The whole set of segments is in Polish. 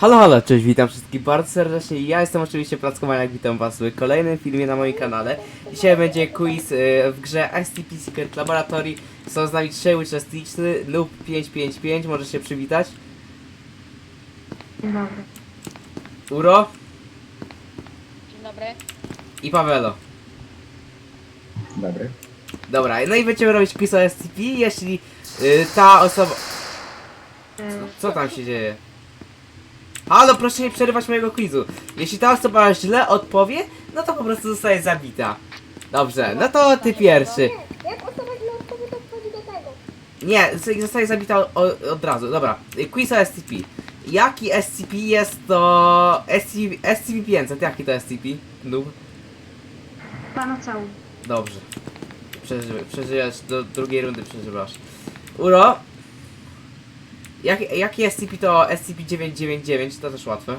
Halo, halo, cześć, witam wszystkich bardzo serdecznie. Ja jestem oczywiście Plackowaniak, witam was w kolejnym filmie na moim kanale. Dzisiaj będzie quiz y, w grze SCP Secret Laboratory. Są z nami trzej uczestnicy, lub 555, może się przywitać. Dzień dobry. Uro Dzień dobry. i Pawelo. Dobry. Dobra, no i będziemy robić quiz o SCP, jeśli y, ta osoba... E, Co tam się dzieje? Halo, proszę nie przerywać mojego quizu. Jeśli ta osoba źle odpowie, no to po prostu zostaje zabita. Dobrze, no to ty pierwszy. Jak osoba źle odpowie, to wchodzi do tego. Nie, z- zostaje zabita o, od razu. Dobra, quiz o SCP. Jaki SCP jest to... SCP, SCP-500, jaki to SCP? Noob? Pana. Dobrze. Przeży, przeżyjesz, do drugiej rundy przeżywasz. Uro? Jak, jaki SCP to SCP-999? To też łatwe.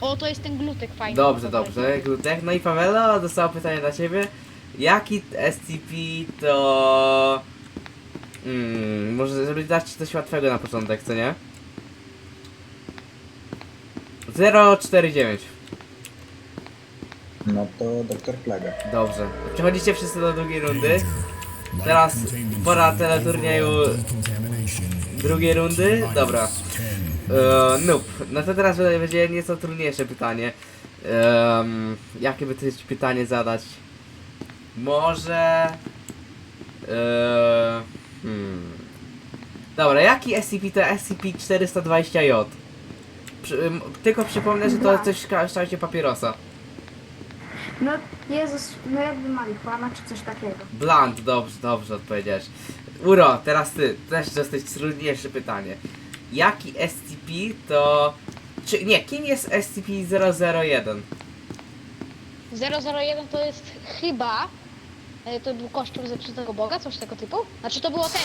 O, to jest ten glutek fajny. Dobrze, dobrze, Glutek. No i Pawelo, dostała pytanie dla ciebie. Jaki SCP to... Hmm, może żeby dać ci coś łatwego na początek, co nie? 049. No to doktor Plaga. Dobrze. Przechodzicie wszyscy do drugiej rundy. Teraz pora teleturnieju drugiej rundy. Dobra. E, noob. No to teraz będzie nieco trudniejsze pytanie. Em, jakie by to pytanie zadać? Może... E, hmm. Dobra, jaki SCP to SCP-420J? Przy, tylko przypomnę, że to jest coś w kształcie papierosa. No Jezus, no jakby marihuana czy coś takiego. Blunt, dobrze, dobrze odpowiedziałeś. Uro, teraz ty, też dosyć trudniejsze pytanie. Jaki SCP to... Czy, nie, kim jest SCP-001? 001 to jest chyba... e, To był kościół zepsutego Boga, coś tego typu? Znaczy to było ten.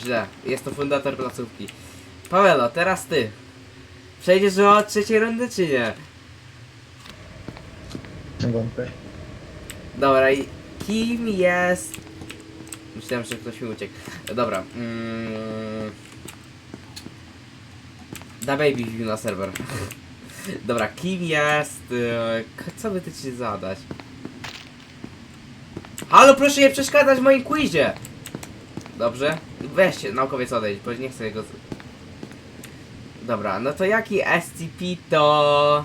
Źle, jest to fundator placówki. Pawelo, teraz ty. Przejdziesz do trzeciej rundy, czy nie? Wątpię. Dobra, i kim jest... Myślałem, że ktoś mi uciekł. Dobra. Mm... Da Baby wbił na serwer. Dobra, kim jest... e, Co by ty ci zadać? Halo, proszę nie przeszkadzać w moim quizie! Dobrze? Weźcie, naukowiec odejdź, bo nie chcę jego... Dobra, no to jaki SCP to...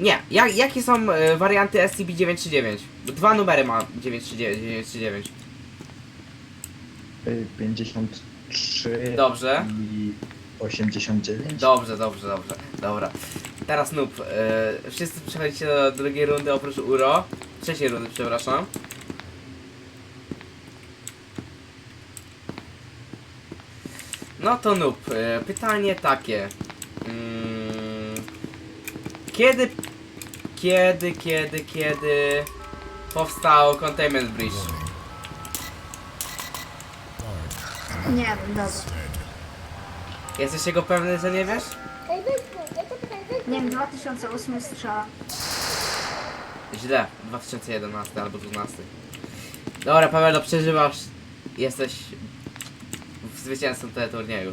Nie, jak, jakie są e, warianty SCP-939? Dwa numery ma 939. 939. Y, 53 Dobrze. i 89. Dobrze, dobrze, dobrze. Dobra. Teraz noob. E, wszyscy przechodzicie do drugiej rundy oprócz Uro. Trzeciej rundy, przepraszam. No to noob. E, pytanie takie. Mm, kiedy, kiedy, kiedy, kiedy powstał Containment Bridge? Nie wiem, dobra. Jesteś jego pewny, że nie wiesz? Nie wiem, 2008 strzała. Źle, 2011 albo 12. Dobra, Pawelo, przeżywasz. Jesteś zwycięzcą tego turnieju.